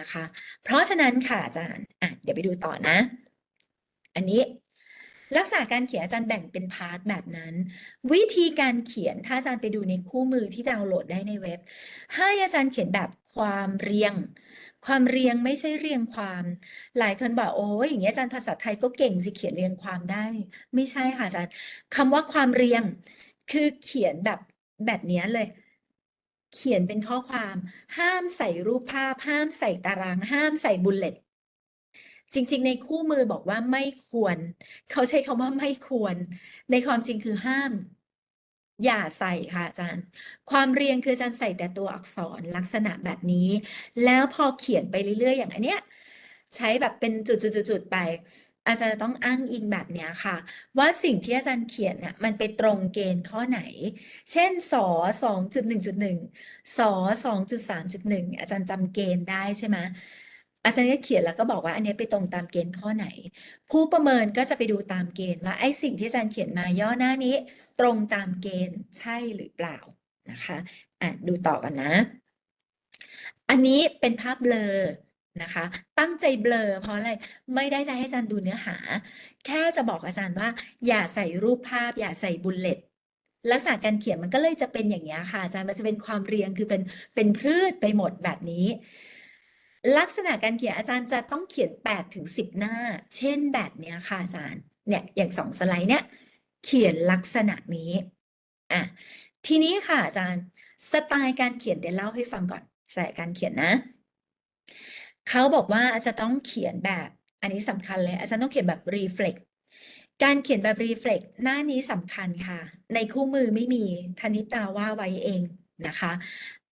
นะคะ เพราะฉะนั้นค่ะอาจารย์อะเดี๋ยวไปดูต่อนะ อันนี้ลักษณะการเขียนอาจารย์แบ่งเป็นพาร์ทแบบนั้น วิธีการเขียนถ้าอาจารย์ไปดูในคู่มือที่ดาวน์โหลดได้ในเว็บ ให้อาจารย์เขียนแบบความเรียง ความเรียงไม่ใช่เรียงความ หลายคนบอกโอ้ยอย่างเงี้ยอาจารย์ภาษาไทยก็เก่งสิเขียนเรียงความได้ ไม่ใช่ค่ะอาจารย์คำว่าความเรียง คือเขียนแบบแบบนี้เลย เขียนเป็นข้อความ ห้ามใส่รูปภาพ ห้ามใส่ตาราง ห้ามใส่บุลเลตจริง ๆ ในคู่มือบอกว่าไม่ควร เขาใช้คำว่าไม่ควร ในความจริงคือห้าม อย่าใส่ค่ะอาจารย์ ความเรียงคืออาจารย์ใส่แต่ตัวอักษรลักษณะแบบนี้ แล้วพอเขียนไปเรื่อยๆ อย่างอันเนี้ย ใช้แบบเป็นจุดๆๆๆไป อาจารย์จะต้องอ้างอิงแบบนี้ค่ะ ว่าสิ่งที่อาจารย์เขียนน่ะมันไปตรงเกณฑ์ข้อไหน เช่นสสองจุดหนึ่งจุดหนึ่งสสองจุดสามจุดหนึ่งอาจารย์จำเกณฑ์ได้ใช่ไหมอาจารย์ก็เขียนแล้วก็บอกว่าอันนี้ไปตรงตามเกณฑ์ข้อไหน ผู้ประเมินก็จะไปดูตามเกณฑ์ว่าไอ้สิ่งที่อาจารย์เขียนมาย่อหน้านี้ ตรงตามเกณฑ์ใช่หรือเปล่านะคะอะดูต่อกันนะ อันนี้เป็นภาพเบลอ นะคะ ตั้งใจเบลอ เพราะอะไร ไม่ได้จะให้อาจารย์ดูเนื้อหา แค่จะบอกอาจารย์ว่า อย่าใส่รูปภาพ อย่าใส่บุลเลตลักษณะการเขียนมันก็เลยจะเป็นอย่างนี้ค่ะอาจารย์มันจะเป็นความเรียงคือเป็นเป็นพืชไปหมดแบบนี้ ลักษณะการเขียนอาจารย์จะต้องเขียน8ถึง10 หน้า เช่นแบบนี้ค่ะอาจารย์เนี่ยอย่างสองสไลด์เนี่ยเขียนลักษณะนี้อะทีนี้ค่ะอาจารย์สไตล์การเขียนเดี๋ยวเล่าให้ฟังก่อนสไตล์การเขียนนะ เขาบอกว่าอาจจะต้องเขียนแบบ อันนี้สำคัญเลย อาจารย์ต้องเขียนแบบ reflect การเขียนแบบ reflect หน้านี้สำคัญค่ะ ในคู่มือไม่มีธนิตาว่าไว้เองนะคะ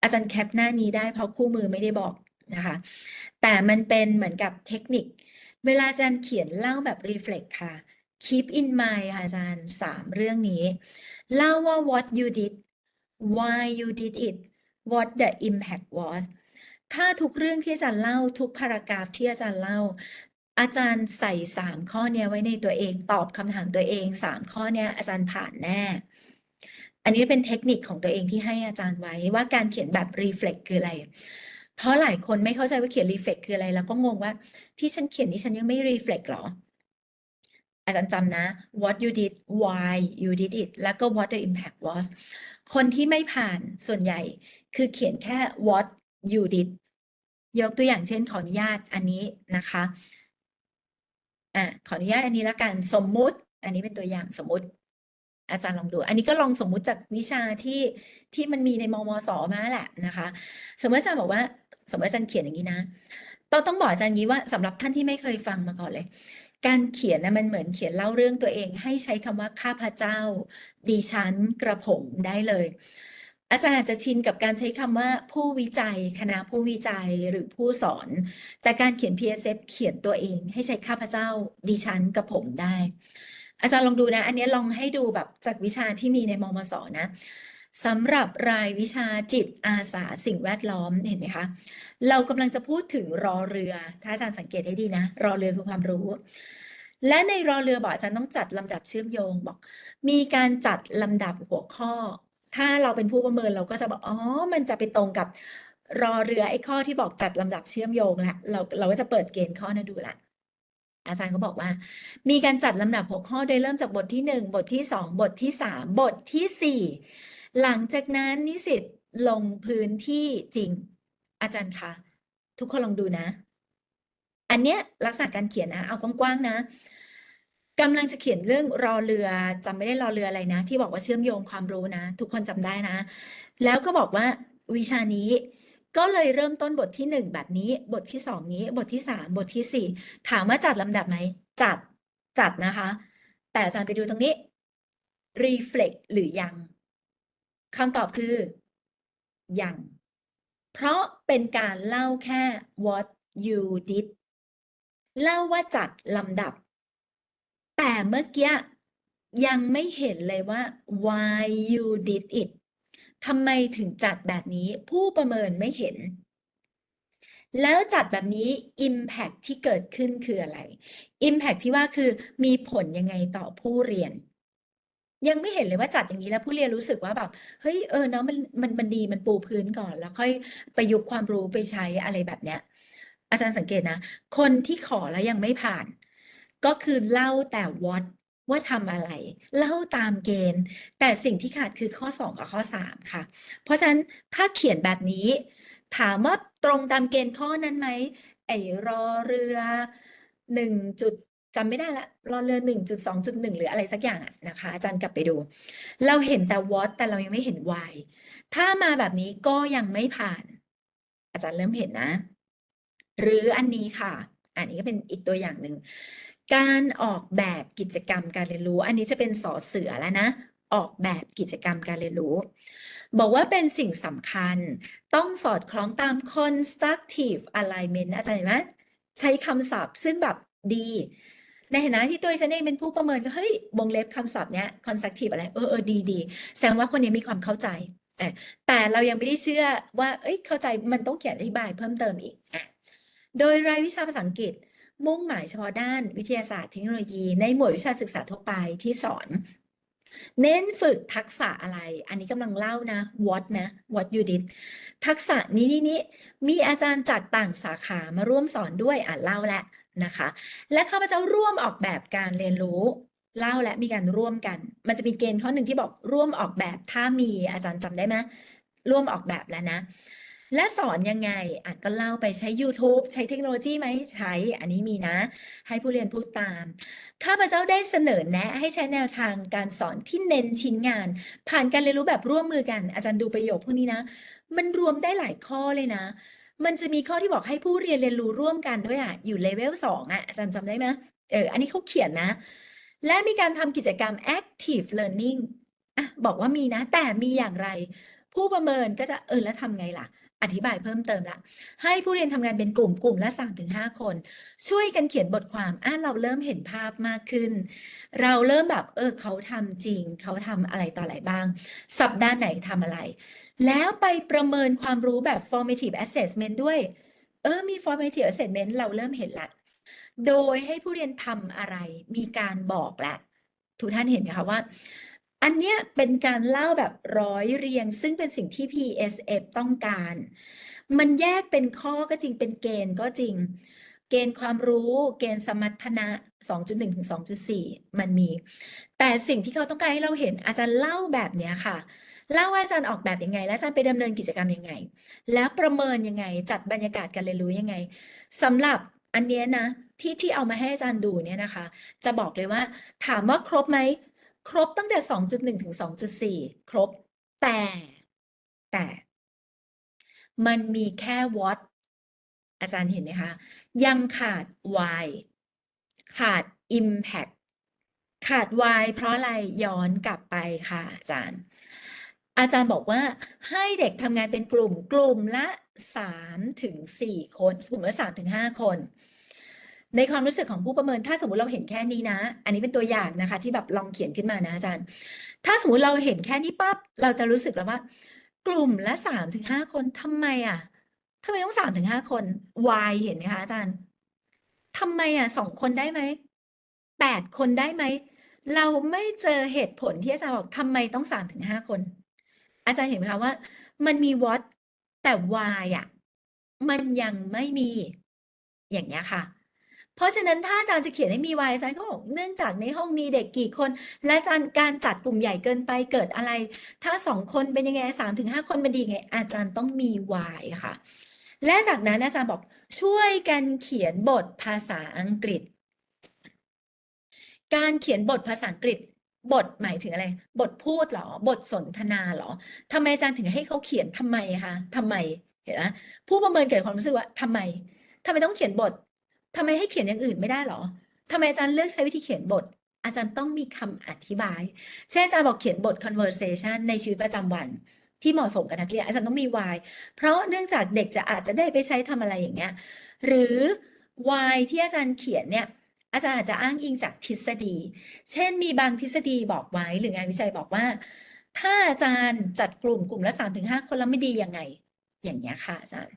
อาจารย์แคปหน้านี้ได้เพราะคู่มือไม่ได้บอกนะคะ แต่มันเป็นเหมือนกับเทคนิค เวลาอาจารย์เขียนเล่าแบบ reflect ค่ะ keep in mind ค่ะอาจารย์สามเรื่องนี้ เล่าว่า what you did why you did it what the impact was ถ้าทุกเรื่องที่อาจารย์เล่า ทุกพารากราฟที่อาจารย์เล่า อาจารย์ใส่สามข้อเนี้ยไว้ในตัวเองตอบคำถามตัวเองสามข้อเนี้ยอาจารย์ผ่านแน่ อันนี้เป็นเทคนิคของตัวเองที่ให้อาจารย์ไว้ว่าการเขียนแบบ reflect คืออะไร เพราะหลายคนไม่เข้าใจว่าเขียน reflect คืออะไร แล้วก็งงว่าที่ฉันเขียนนี่ฉันยังไม่ reflect หรออาจารย์จำนะ what you did why you did it แล้วก็ what the impact was คนที่ไม่ผ่านส่วนใหญ่ คือเขียนแค่ what you did ยกตัวอย่างเช่นขออนุญาตอันนี้นะคะอะขออนุญาตอันนี้ละกันสมมุติ อันนี้เป็นตัวอย่างสมมุติ อาจารย์ลองดู อันนี้ก็ลองสมมุติจากวิชาที่ที่มันมีในมมสมาแหละนะคะ สมมติอาจารย์บอกว่า สมมติอาจารย์เขียนอย่างนี้นะต้องต้องบอกอาจารย์อย่างนี้ว่าสำหรับท่านที่ไม่เคยฟังมาก่อนเลย การเขียนนะมันเหมือนเขียนเล่าเรื่องตัวเอง ให้ใช้คำว่าข้าพเจ้า ดิฉันกระผมได้เลย อาจารย์อาจจะชินกับการใช้คำว่าผู้วิจัย คณะผู้วิจัยหรือผู้สอน แต่การเขียน PSF เขียนตัวเองให้ใช้ข้าพเจ้าดิฉันกับผมได้ อาจารย์ลองดูนะ อันนี้ลองให้ดูแบบจากวิชาที่มีในมมสนะสำหรับรายวิชาจิตอาสาสิ่งแวดล้อมเห็นไหมคะ เรากำลังจะพูดถึงรอเรือ ถ้าอาจารย์สังเกตให้ดีนะ รอเรือคือความรู้ และในรอเรือบอกอาจารย์ต้องจัดลำดับเชื่อมโยงบอก มีการจัดลำดับหัวข้อ ถ้าเราเป็นผู้ประเมินเราก็จะบอกอ๋อ มันจะไปตรงกับรอเรือไอ้ข้อที่บอกจัดลำดับเชื่อมโยงแหละเราเราก็จะเปิดเกณฑ์ข้อนั้นดูละอาจารย์ก็บอกว่า มีการจัดลำดับหัวข้อโดยเริ่มจากบทที่หนึ่งบทที่สองบทที่สามบทที่สี่หลังจากนั้นนิสิตลงพื้นที่จริง อาจารย์คะทุกคนลองดูนะ อันเนี้ยลักษณะการเขียนนะ เอากว้างๆนะ กำลังจะเขียนเรื่องรอเรือจำไม่ได้รอเรืออะไรนะ ที่บอกว่าเชื่อมโยงความรู้นะ ทุกคนจำได้นะ แล้วก็บอกว่าวิชานี้ก็เลยเริ่มต้นบทที่หนึ่งแบบนี้ บทที่สองนี้ บทที่สามบทที่สี่ถามว่าจัดลำดับไหม จัด จัดนะคะ แต่อาจารย์ไปดูตรงนี้ reflect หรือยังคำตอบคือ ยัง เพราะเป็นการเล่าแค่ what you did เล่าว่าจัดลำดับ แต่เมื่อกี้ยังไม่เห็นเลยว่า why you did it ทำไมถึงจัดแบบนี้ผู้ประเมินไม่เห็น แล้วจัดแบบนี้ impact ที่เกิดขึ้นคืออะไร impact ที่ว่าคือมีผลยังไงต่อผู้เรียน ยังไม่เห็นเลยว่าจัดอย่างนี้แล้วผู้เรียนรู้สึกว่าแบบเฮ้ยเออเนาะมันมันมันดีมันปูพื้นก่อน แล้วค่อยประยุกต์ความรู้ไปใช้อะไรแบบเนี้ยอาจารย์สังเกตนะ คนที่ขอแล้วยังไม่ผ่าน ก็คือเล่าแต่ what ว่าทำอะไร เล่าตามเกณฑ์ แต่สิ่งที่ขาดคือข้อ 2 กับข้อ 3 ค่ะ เพราะฉะนั้นถ้าเขียนแบบนี้ ถามว่าตรงตามเกณฑ์ข้อนั้นไหมไอ้รอเรือหนึ่งจุดจำไม่ได้ละรอเรือหนึ่งจุดสองจุดหนึ่งหรืออะไรสักอย่างอะนะคะ อาจารย์กลับไปดู เราเห็นแต่ what แต่เรายังไม่เห็น why ถ้ามาแบบนี้ก็ยังไม่ผ่าน อาจารย์เริ่มเห็นนะ หรืออันนี้ค่ะ อันนี้ก็เป็นอีกตัวอย่างหนึ่ง การออกแบบกิจกรรมการเรียนรู้ อันนี้จะเป็นสอเสือแล้วนะ ออกแบบกิจกรรมการเรียนรู้ บอกว่าเป็นสิ่งสำคัญ ต้องสอดคล้องตาม constructive alignment อาจารย์เห็นไหมใช้คำศัพท์ซึ่งแบบดี ในฐานะที่ตัวฉันเองเป็นผู้ประเมินก็เฮ้ยวงเล็บคำศัพท์เนี้ย constructive อะไร เออเออดีดีแสดงว่าคนนี้มีความเข้าใจแต่เรายังไม่ได้เชื่อว่า เอ้ยเข้าใจมันต้องเขียนอธิบายเพิ่มเติมอีก โดยรายวิชาภาษาอังกฤษ มุ่งหมายเฉพาะด้านวิทยาศาสตร์เทคโนโลยี ในหมวดวิชาศึกษาทั่วไปที่สอน เน้นฝึกทักษะอะไร อันนี้กำลังเล่านะ what นะ what you did ทักษะนี้นี้นี้มีอาจารย์จากต่างสาขามาร่วมสอนด้วยอ่านเล่าแหละนะคะ และข้าพเจ้าร่วมออกแบบการเรียนรู้เล่าและมีการร่วมกัน มันจะมีเกณฑ์ข้อหนึ่งที่บอกร่วมออกแบบถ้ามีอาจารย์จำได้ไหมร่วมออกแบบแล้วนะ และสอนยังไงอะก็เล่าไปใช้ YouTube ใช้เทคโนโลยีไหมใช้ อันนี้มีนะ ให้ผู้เรียนพูดตาม ข้าพเจ้าได้เสนอแนะ ให้ใช้แนวทางการสอนที่เน้นชิ้นงาน ผ่านการเรียนรู้แบบร่วมมือกัน อาจารย์ดูประโยคพวกนี้นะ มันรวมได้หลายข้อเลยนะ มันจะมีข้อที่บอกให้ผู้เรียนเรียนรู้ร่วมกันด้วยอะ อยู่เลเวลสองอะ อาจารย์จำได้ไหมเออ อันนี้เขาเขียนนะ และมีการทำกิจกรรม active learning อะ บอกว่ามีนะ แต่มีอย่างไร ผู้ประเมินก็จะเออแล้วทำไงล่ะ อธิบายเพิ่มเติมละ ให้ผู้เรียนทำงานเป็นกลุ่มกลุ่มละ 3-5 คน ช่วยกันเขียนบทความอะเราเริ่มเห็นภาพมากขึ้น เราเริ่มแบบเออเขาทำจริง เขาทำอะไรต่ออะไรบ้าง สัปดาห์ไหนทำอะไร แล้วไปประเมินความรู้แบบ formative assessment ด้วย เออมี formative assessment เราเริ่มเห็นละ โดยให้ผู้เรียนทำอะไร มีการบอกละทุกท่านเห็นไหมคะว่า อันเนี้ยเป็นการเล่าแบบร้อยเรียง ซึ่งเป็นสิ่งที่ PSF ต้องการ มันแยกเป็นข้อก็จริงเป็นเกณฑ์ก็จริง เกณฑ์ความรู้เกณฑ์สมรรถนะ 2.1 ถึง 2.4 มันมี แต่สิ่งที่เขาต้องการให้เราเห็นอาจารย์เล่าแบบเนี้ยค่ะ เล่าว่าอาจารย์ออกแบบยังไง และอาจารย์ไปดำเนินกิจกรรมยังไง แล้วประเมินยังไง จัดบรรยากาศการเรียนรู้ยังไงสำหรับอันเนี้ยนะที่ที่เอามาให้อาจารย์ดูเนี่ยนะคะ จะบอกเลยว่า ถามว่าครบไหม ครบตั้งแต่ 2.1 ถึง 2.4 ครบ แต่แต่ มันมีแค่ what อาจารย์เห็นไหมคะ ยังขาด why ขาด impact ขาด why เพราะอะไรย้อนกลับไปค่ะ อาจารย์ อาจารย์บอกว่าให้เด็กทำงานเป็นกลุ่มกลุ่มละ3ถึง4คน กลุ่มละ3ถึง5คน ในความรู้สึกของผู้ประเมิน ถ้าสมมติเราเห็นแค่นี้นะ อันนี้เป็นตัวอย่างนะคะ ที่แบบลองเขียนขึ้นมานะอาจารย์ ถ้าสมมติเราเห็นแค่นี้ปั๊บเราจะรู้สึกแล้วว่า กลุ่มละ3ถึง5คนทำไมอะทำไมต้อง3ถึง5คน why เห็นไหมคะอาจารย์ทำไมอะ2คนได้ไหม8คนได้ไหมเราไม่เจอเหตุผลที่อาจารย์บอกทำไมต้อง3ถึง5คน อาจารย์เห็นไหมคะว่า มันมี what แต่ why อะมันยังไม่มีอย่างเงี้ยค่ะ เพราะฉะนั้นถ้าอาจารย์จะเขียนให้มี why อาจารย์ก็บอกเนื่องจากในห้องมีเด็กกี่คน และอาจารย์การจัดกลุ่มใหญ่เกินไปเกิดอะไร ถ้า2คนเป็นยังไง3ถึง5คนมันดีไง อาจารย์ต้องมี why ค่ะ และจากนั้นอาจารย์บอกช่วยกันเขียนบทภาษาอังกฤษ การเขียนบทภาษาอังกฤษบทหมายถึงอะไร บทพูดเหรอ บทสนทนาเหรอทำไมอาจารย์ถึงให้เขาเขียนทำไมคะทำไม เห็นไหมผู้ประเมินเกิดความรู้สึกว่าทำไมทำไมต้องเขียนบท ทำไมให้เขียนอย่างอื่นไม่ได้หรอทำไมอาจารย์เลือกใช้วิธีเขียนบท อาจารย์ต้องมีคำอธิบาย เช่นอาจารย์บอกเขียนบท conversation ในชีวิตประจำวันที่เหมาะสมกับนักเรียนอาจารย์ต้องมี why เพราะเนื่องจากเด็กจะอาจจะได้ไปใช้ทำอะไรอย่างเงี้ย หรือ why ที่อาจารย์เขียนเนี่ย อาจารย์อาจจะอ้างอิงจากทฤษฎี เช่นมีบางทฤษฎีบอกไว้หรืองานวิจัยบอกว่า ถ้าอาจารย์จัดกลุ่มกลุ่มละ3-5ถึงคนแล้วไม่ดียังไง อย่างเงี้ยค่ะอาจารย์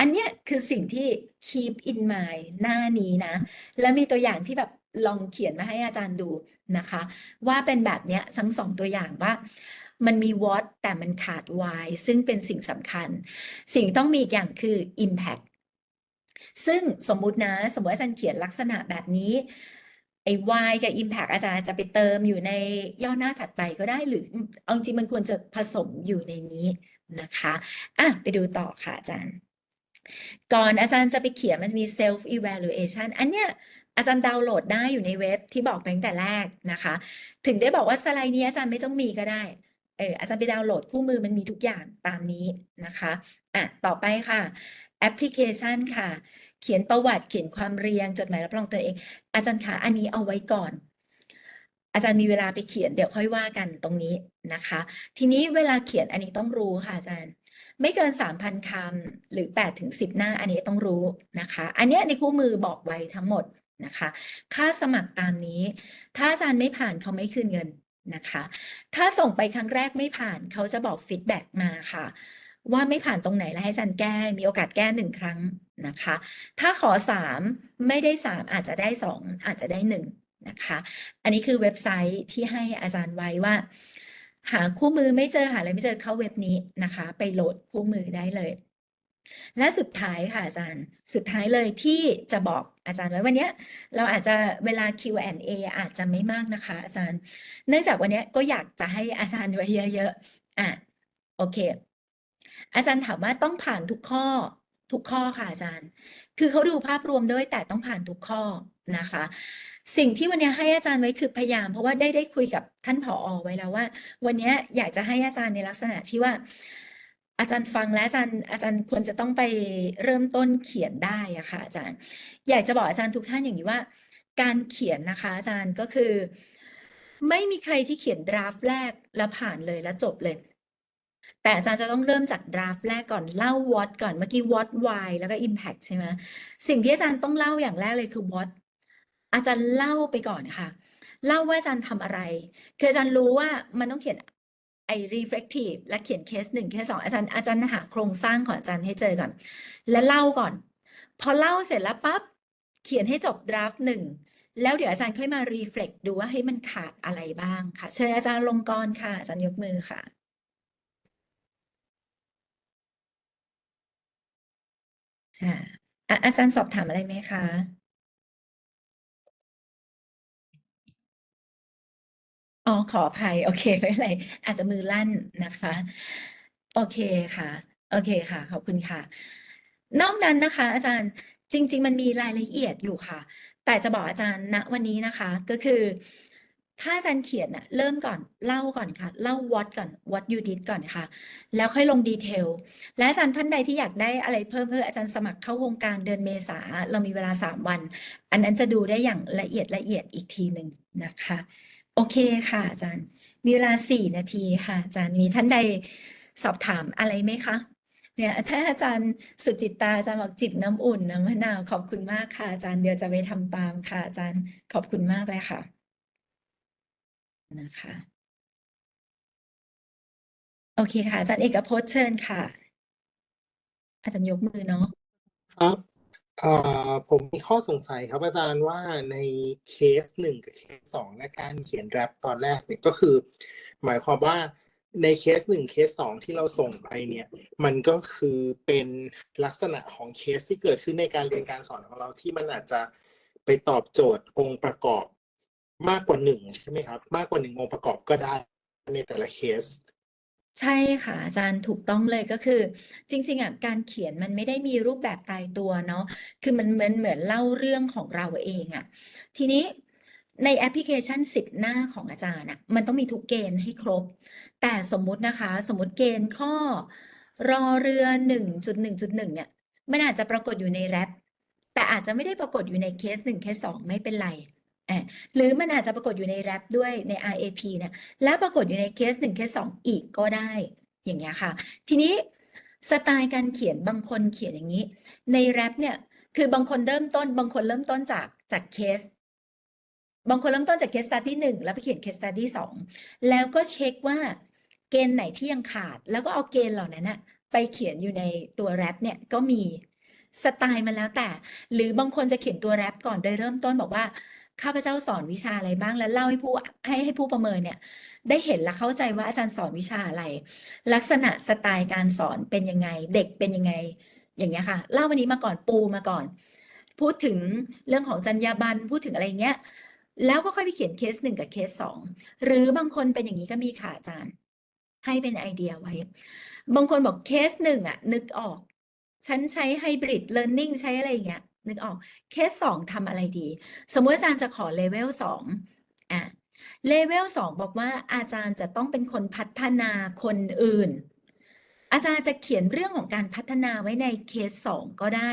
อันเนี้ยคือสิ่งที่ keep in mind หน้านี้นะ และมีตัวอย่างที่แบบลองเขียนมาให้อาจารย์ดูนะคะ ว่าเป็นแบบเนี้ยทั้งสองตัวอย่างว่า มันมี what แต่มันขาด why ซึ่งเป็นสิ่งสำคัญ สิ่งต้องมีอีกอย่างคือ impact ซึ่งสมมุตินะ สมมติอาจารย์เขียนลักษณะแบบนี้ไอ้ y กับ impact อาจารย์จะไปเติมอยู่ในย่อหน้าถัดไปก็ได้หรือเอาจริงมันควรจะผสมอยู่ในนี้นะคะ อะ ไปดูต่อค่ะอาจารย์ ก่อนอาจารย์จะไปเขียนมันจะมี self evaluation อันเนี้ยอาจารย์ดาวน์โหลดได้อยู่ในเว็บที่บอกไปตั้งแต่แรกนะคะ ถึงได้บอกว่าสไลด์นี้อาจารย์ไม่ต้องมีก็ได้เอออาจารย์ไปดาวน์โหลดคู่มือมันมีทุกอย่างตามนี้นะคะอะต่อไปค่ะแอปพลิเคชันค่ะ เขียนประวัติเขียนความเรียงจดหมายรับรองตัวเอง อาจารย์คะอันนี้เอาไว้ก่อน อาจารย์มีเวลาไปเขียนเดี๋ยวค่อยว่ากันตรงนี้นะคะ ทีนี้เวลาเขียนอันนี้ต้องรู้ค่ะอาจารย์ ไม่เกิน 3,000 คำหรือ8ถึง10 หน้าอันนี้ต้องรู้นะคะ อันนี้ในคู่มือบอกไว้ทั้งหมดนะคะ ค่าสมัครตามนี้ ถ้าอาจารย์ไม่ผ่านเขาไม่คืนเงินนะคะ ถ้าส่งไปครั้งแรกไม่ผ่านเขาจะบอกฟีดแบ็กมาค่ะ ว่าไม่ผ่านตรงไหนแล้วให้อาจารย์แก้มีโอกาสแก้หนึ่งครั้งนะคะ ถ้าขอสามไม่ได้สามอาจจะได้สองอาจจะได้หนึ่งนะคะ อันนี้คือเว็บไซต์ที่ให้อาจารย์ไว้ว่า หาคู่มือไม่เจอหาอะไรไม่เจอเข้าเว็บนี้นะคะ ไปโหลดคู่มือได้เลย และสุดท้ายค่ะอาจารย์ สุดท้ายเลยที่จะบอกอาจารย์ไว้วันนี้เราอาจจะเวลา Q&A อาจจะไม่มากนะคะ อาจารย์ เนื่องจากวันนี้ก็อยากจะให้อาจารย์ไว้เยอะๆอะโอเค อาจารย์ถามว่าต้องผ่านทุกข้อทุกข้อค่ะอาจารย์ คือเขาดูภาพรวมด้วยแต่ต้องผ่านทุกข้อนะคะ สิ่งที่วันนี้ให้อาจารย์ไว้คือพยายาม เพราะว่าได้ได้คุยกับท่านผอไว้แล้วว่า วันนี้อยากจะให้อาจารย์ในลักษณะที่ว่า อาจารย์ฟังแล้วอาจารย์อาจารย์ควรจะต้องไปเริ่มต้นเขียนได้อะค่ะอาจารย์ อยากจะบอกอาจารย์ทุกท่านอย่างนี้ว่า การเขียนนะคะ อาจารย์ก็คือ ไม่มีใครที่เขียนดราฟต์แรกแล้วผ่านเลยแล้วจบเลยแต่อาจารย์จะต้องเริ่มจากดราฟต์แรกก่อนเล่า what ก่อนเมื่อกี้ what why แล้วก็ impact ใช่ไหมสิ่งที่อาจารย์ต้องเล่าอย่างแรกเลยคือ what อ อาจารย์เล่าไปก่อนค่ะเล่าว่าอาจารย์ทำอะไร คืออาจารย์รู้ว่ามันต้องเขียนไอ้ reflective และเขียนเคสหนึ่งเคสสองอาจารย์อาจารย์หาโครงสร้างของอาจารย์ให้เจอก่อน และเล่าก่อน พอเล่าเสร็จแล้วปั๊บเขียนให้จบดราฟต์หนึ่งแล้วเดี๋ยวอาจารย์ค่อยมา reflect ดูว่าให้มันขาดอะไรบ้างค่ะ เชิญอาจารย์ลงกรค่ะ อาจารย์ยกมือค่ะฮะอาจารย์สอบถามอะไรไหมคะ อ๋อ ขออภัย โอเค ไม่เป็นไร อาจจะมือลั่นนะคะ โอเคค่ะ โอเคค่ะ ขอบคุณค่ะ นอกนั้นนะคะ อาจารย์จริง ๆ มันมีรายละเอียดอยู่ค่ะ แต่จะบอกอาจารย์ณวันนี้นะคะ ก็คือ ถ้าอาจารย์เขียนน่ะเริ่มก่อนเล่าก่อนค่ะ เล่า what ก่อน what you did ก่อนค่ะ แล้วค่อยลงดีเทล และอาจารย์ท่านใดที่อยากได้อะไรเพิ่มเพิ่มอาจารย์สมัครเข้าโครงการเดือนเมษาเรามีเวลาสามวัน อันนั้นจะดูได้อย่างละเอียดละเอียดอีกทีหนึ่งนะคะ โอเคค่ะ อาจารย์ มีเวลาสี่นาทีค่ะ อาจารย์มีท่านใดสอบถามอะไรไหมคะ เนี่ยถ้าอาจารย์สุจิตตาอาจารย์บอกจิบน้ำอุ่นน้ำมะนาวขอบคุณมากค่ะ อาจารย์เดี๋ยวจะไปทำตามค่ะ อาจารย์ขอบคุณมากเลยค่ะ นะคะ โอเคค่ะ อาจารย์เอกพจน์เชิญค่ะ อาจารย์ยกมือเนาะครับ เอ่อผมมีข้อสงสัยครับอาจารย์ว่าในเคสหนึ่งกับเคสสองและการเขียนแรปตอนแรกเนี่ยก็คือ หมายความว่าในเคสหนึ่งเคสสองที่เราส่งไปเนี่ย มันก็คือเป็นลักษณะของเคสที่เกิดขึ้นในการเรียนการสอนของเราที่มันอาจจะไปตอบโจทย์องค์ประกอบมากกว่าหนึ่งใช่ไหมครับ มากกว่าหนึ่งองค์ประกอบก็ได้ในแต่ละเคส ใช่ค่ะ อาจารย์ถูกต้องเลย ก็คือจริง ๆ อะ การเขียนมันไม่ได้มีรูปแบบตายตัวเนาะ คือมันเหมือนเหมือนเล่าเรื่องของเราเองอะ ทีนี้ในแอปพลิเคชัน 10 หน้าของอาจารย์อะ มันต้องมีทุกเกณฑ์ให้ครบ แต่สมมุตินะคะ สมมุติเกณฑ์ข้อรอเรือ 1.1.1 เนี่ย มันอาจจะปรากฏอยู่ในแรปแต่อาจจะไม่ได้ปรากฏอยู่ในเคสหนึ่งเคสสองไม่เป็นไร หรือมันอาจจะปรากฏอยู่ในแรปด้วยใน RAP เนี่ยและปรากฏอยู่ในเคสหนึ่งเคสสองอีกก็ได้อย่างเงี้ยค่ะ ทีนี้สไตล์การเขียนบางคนเขียนอย่างนี้ ในแรปเนี่ยคือบางคนเริ่มต้น บางคนเริ่มต้นจากจากเคส บางคนเริ่มต้นจากเคสตัดที่หนึ่งแล้วไปเขียนเคสสตัดที่สองแล้วก็เช็คว่าเกณฑ์ไหนที่ยังขาด แล้วก็เอาเกณฑ์เหล่านั้นนะไปเขียนอยู่ในตัวแรปเนี่ยก็มีสไตล์มันแล้วแต่ หรือบางคนจะเขียนตัวแรปก่อนโดยเริ่มต้นบอกว่า ข้าพเจ้าสอนวิชาอะไรบ้างแล้วเล่าให้ผู้ให้ให้ผู้ประเมินเนี่ย ได้เห็นและเข้าใจว่าอาจารย์สอนวิชาอะไร ลักษณะสไตล์การสอนเป็นยังไง เด็กเป็นยังไง อย่างเงี้ยค่ะ เล่าวันนี้มาก่อนปูมาก่อน พูดถึงเรื่องของจรรยาบรรณพูดถึงอะไรเงี้ยแล้วก็ค่อยไปเขียนเคสหนึ่งกับเคสสองหรือบางคนเป็นอย่างนี้ก็มีค่ะอาจารย์ ให้เป็นไอเดียไว้ บางคนบอกเคสหนึ่งอะนึกออก ฉันใช้ไฮบริดเลิร์นนิ่งใช้อะไรอย่างเงี้ย นึกออกเคสสองทำอะไรดี สมมติอาจารย์จะขอเลเวลสองอะเลเวลสองบอกว่าอาจารย์จะต้องเป็นคนพัฒนาคนอื่น อาจารย์จะเขียนเรื่องของการพัฒนาไว้ในเคสสองก็ได้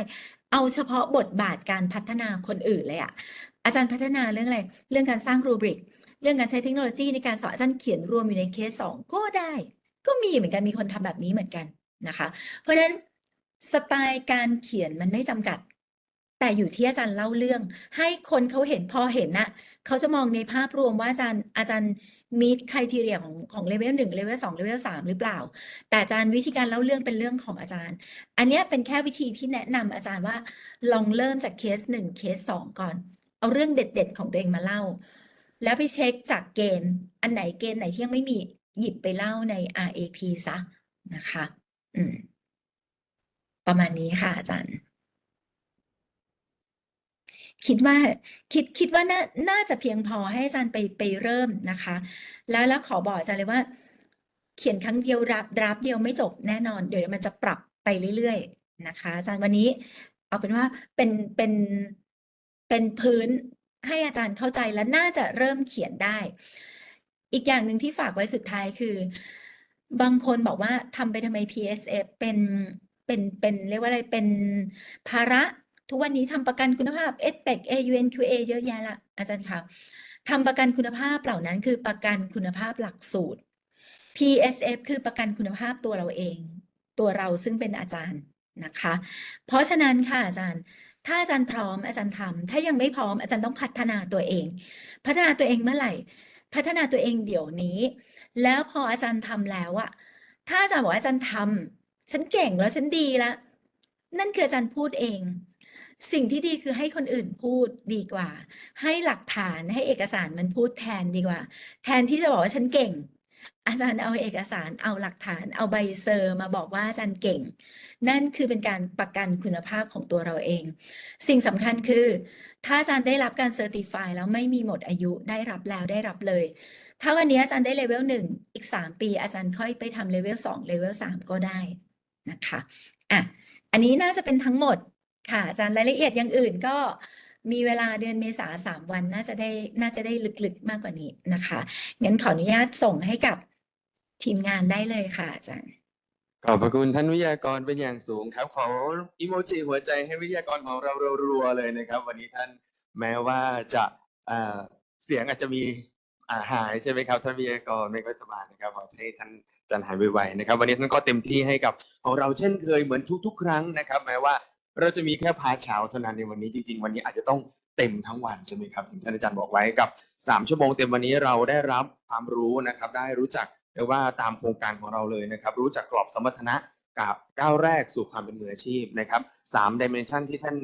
เอาเฉพาะบทบาทการพัฒนาคนอื่นเลยอะอาจารย์พัฒนาเรื่องอะไร เรื่องการสร้างรูบริก เรื่องการใช้เทคโนโลยีในการสอนอาจารย์เขียนรวมอยู่ในเคสสองก็ได้ ก็มีเหมือนกันมีคนทำแบบนี้เหมือนกันนะคะ เพราะฉะนั้นสไตล์การเขียนมันไม่จำกัด แต่อยู่ที่อาจารย์เล่าเรื่อง ให้คนเขาเห็นพอเห็นน่ะเขาจะมองในภาพรวมว่าอาจารย์อาจารย์มีคุณทีเรียของของเลเวลหนึ่งเลเวลสองเลเวลสามหรือเปล่า แต่อาจารย์วิธีการเล่าเรื่องเป็นเรื่องของอาจารย์ อันนี้เป็นแค่วิธีที่แนะนำอาจารย์ว่าลองเริ่มจากเคสหนึ่งเคสสองก่อน เอาเรื่องเด็ด ๆ ของตัวเองมาเล่า แล้วไปเช็คจากเกณฑ์ อันไหนเกณฑ์ไหนที่ยังไม่มีหยิบไปเล่าใน RAP ซะนะคะ อืม ประมาณนี้ค่ะอาจารย์ คิดว่าคิดคิดว่าน่าน่าจะเพียงพอให้อาจารย์ไปไปเริ่มนะคะ แล้วแล้วขอบอกอาจารย์เลยว่า เขียนครั้งเดียวรับดราฟเดียวไม่จบแน่นอน เดี๋ยวมันจะปรับไปเรื่อยๆนะคะ อาจารย์วันนี้ เอาเป็นว่าเป็นเป็นเป็นพื้นให้อาจารย์เข้าใจและน่าจะเริ่มเขียนได้ อีกอย่างหนึ่งที่ฝากไว้สุดท้ายคือ บางคนบอกว่าทำไปทำไม PSF เป็นเป็นเป็นเรียกว่าอะไรเป็นภาระ ทุกวันนี้ทำประกันคุณภาพ SPEC AUNQA เยอะแยะละอาจารย์คะทำประกันคุณภาพเหล่านั้นคือประกันคุณภาพหลักสูตร PSF คือประกันคุณภาพตัวเราเอง ตัวเราซึ่งเป็นอาจารย์นะคะ เพราะฉะนั้นค่ะอาจารย์ ถ้าอาจารย์พร้อมอาจารย์ทำถ้ายังไม่พร้อมอาจารย์ต้องพัฒนาตัวเอง พัฒนาตัวเองเมื่อไหร่ พัฒนาตัวเองเดี๋ยวนี้ แล้วพออาจารย์ทำแล้วอะถ้าอาจารย์บอกอาจารย์ทำฉันเก่งแล้วฉันดีละนั่นคืออาจารย์พูดเอง สิ่งที่ดีคือให้คนอื่นพูดดีกว่า ให้หลักฐานให้เอกสารมันพูดแทนดีกว่า แทนที่จะบอกว่าฉันเก่ง อาจารย์เอาเอกสารเอาหลักฐาน เอาใบเซอร์มาบอกว่าอาจารย์เก่ง นั่นคือเป็นการประกันคุณภาพของตัวเราเอง สิ่งสำคัญคือ ถ้าอาจารย์ได้รับการเซอร์ติฟายแล้วไม่มีหมดอายุได้รับแล้วได้รับเลยถ้าวันนี้อาจารย์ได้เลเวลหนึ่งอีกสามปี อาจารย์ค่อยไปทำเลเวลสองเลเวลสามก็ได้นะคะอะอันนี้น่าจะเป็นทั้งหมด ค่ะอาจารย์รายละเอียดอย่างอื่นก็มีเวลาเดือนเมษาสามวันน่าจะได้น่าจะได้ลึกๆมากกว่านี้นะคะงั้นขออนุญาตส่งให้กับทีมงานได้เลยค่ะอาจารย์ ขอบพระคุณท่านวิทยากรเป็นอย่างสูงครับ ขออีโมจิหัวใจให้วิทยากรของเรารัวๆเลยนะครับ วันนี้ท่านแม้ว่าจะเสียงอาจจะมีหายใช่ไหมครับท่านวิทยากรไม่ค่อยสบายนะครับขอให้ท่านจันหายไวๆนะครับ วันนี้ท่านก็เต็มที่ให้กับของเราเช่นเคยเหมือนทุก ๆ ครั้งนะครับ แม้ว่า เราจะมีแค่พาร์ทเช้าเท่านั้นในวันนี้จริงๆ วันนี้อาจจะต้องเต็มทั้งวันใช่ไหมครับท่านอาจารย์บอกไว้กับสามชั่วโมงเต็มวันนี้เราได้รับความรู้นะครับ ได้รู้จักเรียกว่าตามโครงการของเราเลยนะครับ รู้จักกรอบสมรรถนะกับก้าวแรกสู่ความเป็นมืออาชีพนะครับสามดิเมนชันที่ท่าน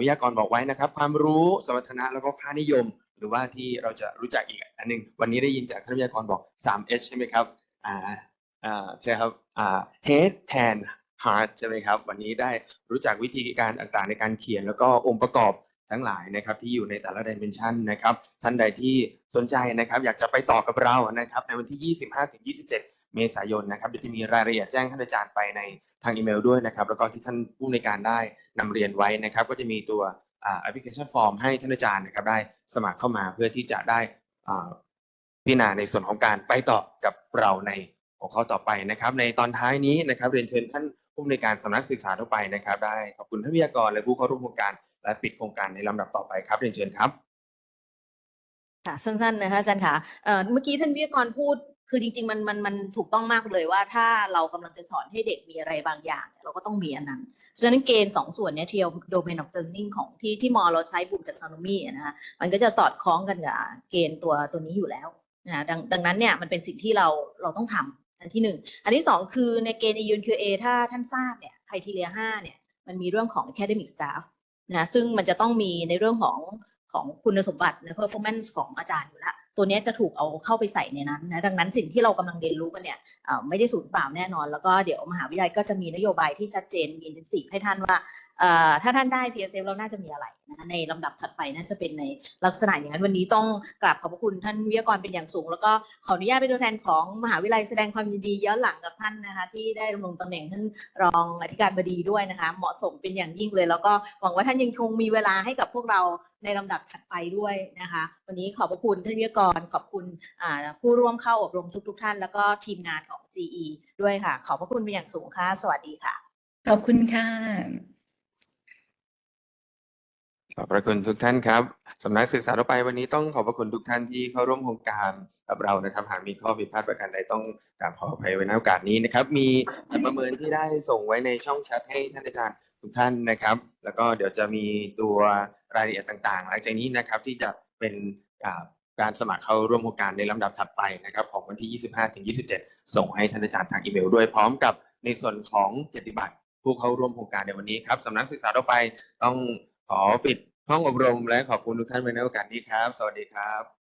วิทยากรบอกไว้นะครับ ความรู้สมรรถนะแล้วก็ค่านิยม หรือว่าที่เราจะรู้จักอีกอันหนึ่งวันนี้ได้ยินจากท่านวิทยากรบอก 3H ใช่ไหมครับอ่าอ่าใช่ครับอ่า head hand heart ใช่ไหมครับ วันนี้ได้รู้จักวิธีการต่างๆในการเขียน แล้วก็องค์ประกอบทั้งหลายนะครับที่อยู่ในแต่ละดิเมนชันนะครับท่านใดที่สนใจนะครับอยากจะไปต่อกับเรานะครับในวันที่ 25ถึง27 เมษายนนะครับเดี๋ยวจะมีรายละเอียดแจ้งท่านอาจารย์ไปในทางอีเมลด้วยนะครับแล้วก็ที่ท่านผู้ในการได้นำเรียนไว้นะครับก็จะมีตัวแอปพลิเคชันฟอร์มให้ท่านอาจารย์นะครับได้สมัครเข้ามาเพื่อที่จะได้พิจารณาในส่วนของการไปต่อกับเราในหัวข้อต่อไปนะครับ ในตอนท้ายนี้นะครับเรียนเชิญท่าน ผู้ในวยการสำนักศึกษาทั่วไปนะครับ ได้ขอบคุณท่านวิทยากรและผู้เข้าร่วมโครงการและปิดโครงการในลำดับต่อไปครับเรียนเชิญครับค่ะสั้นๆนะคะอาจารย์ค่ะเมื่อกี้ท่านวิทยากรพูดคือจริงๆมันมันมันถูกต้องมากเลยว่าถ้าเรากำลังจะสอนให้เด็กมีอะไรบางอย่าง เราก็ต้องมีอันนั้นฉะนั้นเกณฑ์สองส่วนเนี้ยที่ domain of learning ของที่ที่มอเราใช้บุมจากซานมีนะคะมันก็จะสอดคล้องกันกับเกณฑ์ตัวตัวนี้อยู่แล้วนะดังดังนั้นเนี่ยมันเป็นสิ่งที่เราเราต้องทำ อันที่หนึ่งอันที่สองคือในเกณฑ์ UNQA ถ้าท่านทราบเนี่ย criteria ห้าเนี่ยมันมีเรื่องของ academic staff นะซึ่งมันจะต้องมีในเรื่องของของคุณสมบัติใน performance ของอาจารย์อยู่ละตัวนี้จะถูกเอาเข้าไปใส่ในนั้นนะดังนั้นสิ่งที่เรากำลังเรียนรู้กันเนี่ยไม่ได้สูญเปล่าแน่นอน แล้วก็เดี๋ยวมหาวิทยาลัยก็จะมีนโยบายที่ชัดเจนมี intensive ให้ท่านว่า ถ้าท่านได้ PSF เราน่าจะมีอะไรนะในลำดับถัดไปน่าจะเป็นในลักษณะอย่างนั้นวันนี้ต้องกราบขอบพระคุณท่านวิทยากรเป็นอย่างสูง แล้วก็ขออนุญาตเป็นตัวแทนของมหาวิทยาลัยแสดงความยินดีย้อนหลังกับท่านนะคะที่ได้ดำรงตำแหน่งท่านรองอธิการบดีด้วยนะคะ เหมาะสมเป็นอย่างยิ่งเลย แล้วก็หวังว่าท่านยังคงมีเวลาให้กับพวกเราในลำดับถัดไปด้วยนะคะ วันนี้ขอบพระคุณท่านวิทยากรขอบคุณผู้ร่วมเข้าอบรมทุก ๆ ท่าน แล้วก็ทีมงานของ GE ด้วยค่ะ ขอบพระคุณเป็นอย่างสูงค่ะ สวัสดีค่ะ ขอบคุณค่ะ ขอบพระคุณทุกท่านครับสำนักศึกษาทั่วไปวันนี้ต้องขอบพระคุณทุกท่านที่เข้าร่วมโครงการกับเรานะครับ หากมีข้อผิดพลาดประการใดต้องกราบขออภัยไว้ในโอกาสนี้นะครับ มีประเมินที่ได้ส่งไว้ในช่องแชทให้ท่านอาจารย์ทุกท่านนะครับ แล้วก็เดี๋ยวจะมีตัวรายละเอียดต่างๆ หลังจากนี้นะครับที่จะเป็นการสมัครเข้าร่วมโครงการในลำดับถัดไปนะครับ ของวันที่ 25 ถึง 27 ส่งให้ท่านอาจารย์ทางอีเมลด้วยพร้อมกับในส่วนของเกียรติบัตรผู้เข้าร่วมโครงการในวันนี้ครับสำนักศึกษาทั่วไปต้อง ขอปิดห้องอบรมและขอบคุณทุกท่านไว้ในโอกาสนี้ครับ สวัสดีครับ